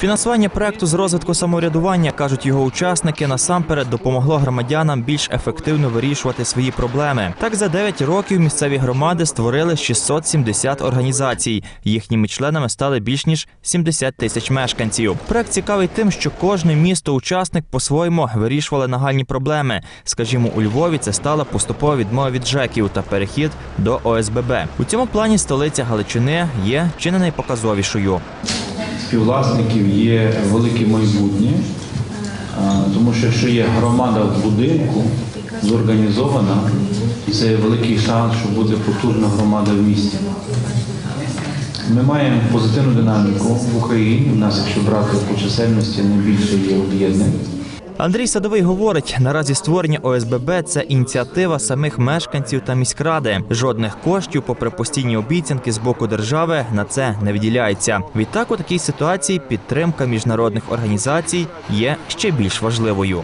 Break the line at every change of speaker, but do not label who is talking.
Фінансування проекту з розвитку самоврядування кажуть його учасники насамперед допомогло громадянам більш ефективно вирішувати свої проблеми. Так за 9 років місцеві громади створили 670 організацій. Їхніми членами стали більш ніж 70 тисяч мешканців. Проект цікавий тим, що кожне місто-учасник по-своєму вирішували нагальні проблеми. Скажімо, у Львові це стала поступова відмова від ЖЕКів та перехід до ОСББ. У цьому плані столиця Галичини є чи не найпоказовішою.
Співвласників є велике майбутнє, тому що якщо є громада в будинку зорганізована, це великий шанс, що буде потужна громада в місті. Ми маємо позитивну динаміку в Україні. У нас, якщо брати по чисельності, найбільше є об'єднань.
Андрій Садовий говорить, наразі створення ОСББ це ініціатива самих мешканців та міськради. Жодних коштів, попри постійні обіцянки з боку держави, на це не виділяється. Відтак, у такій ситуації підтримка міжнародних організацій є ще більш важливою.